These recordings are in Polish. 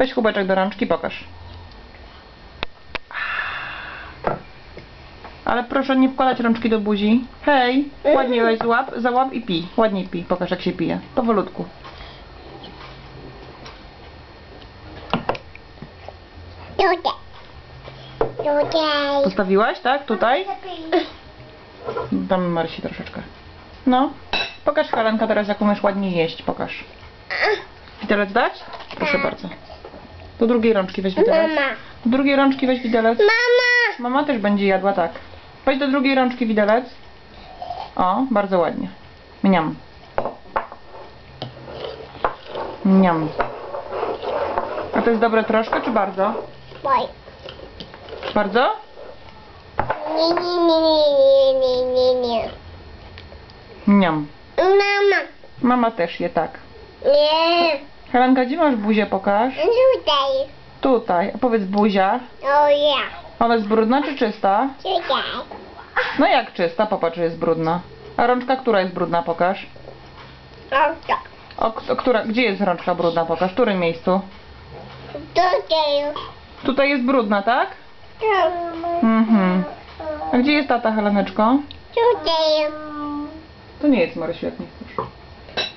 Weź kubeczek do rączki, pokaż. Ale proszę nie wkładać rączki do buzi. Hej, ładnie weź złap, załap i pij. Ładnie pij, pokaż jak się pije. Powolutku. Tutaj. Tutaj. Postawiłaś, tak? Tutaj? Damy Marysi troszeczkę. No. Pokaż Helenka teraz jak umiesz ładnie jeść. Pokaż. Widelec dać? Proszę bardzo. Do drugiej rączki weź widelec. Mama. Do drugiej rączki weź widelec. Mama. Mama też będzie jadła tak. Weź do drugiej rączki widelec. O, bardzo ładnie. Mniam. Mniam. A to jest dobre troszkę, czy bardzo? Boj. Bardzo? Nie, nie, nie, nie, nie, nie, nie. Mniam. Mama. Mama też je tak. Nie. Helenka, gdzie masz buzię, pokaż? Tutaj. Tutaj. A powiedz buzia. O ja. Ona jest brudna czy czysta? Tutaj. No jak czysta? Popatrz, jest brudna. A rączka, która jest brudna, pokaż. Oto. O, która, gdzie jest rączka brudna, pokaż. W którym miejscu? Tutaj. Tutaj jest brudna, tak? Mhm. A gdzie jest tata, Heleneczko? Tutaj. To nie jest Marysiu, jak nie chcesz.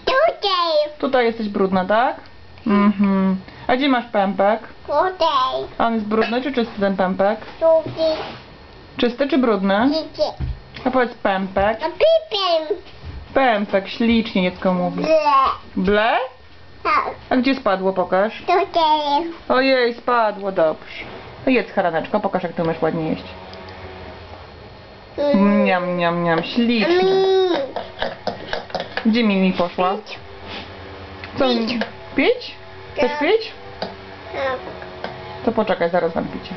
Tutaj. Tutaj jesteś brudna, tak? Mhm. A gdzie masz pępek? Tutaj. A On jest brudny czy czysty ten pępek? Tutaj. Czysty czy brudny? Tutaj. A powiedz pępek. A pipem. Pępek, ślicznie dziecko mówi. Ble. Ble? Tak. A gdzie spadło, pokaż. Tutaj. Ojej, spadło, dobrze. To jedz, Heleneczko, pokaż jak ty umiesz ładnie jeść. Niam, niam, niam, ślicznie. Mm. Gdzie Mimi poszła? Co? Pić. Pić? Chcesz Tak. pić? Tak. To poczekaj, zaraz dam picie.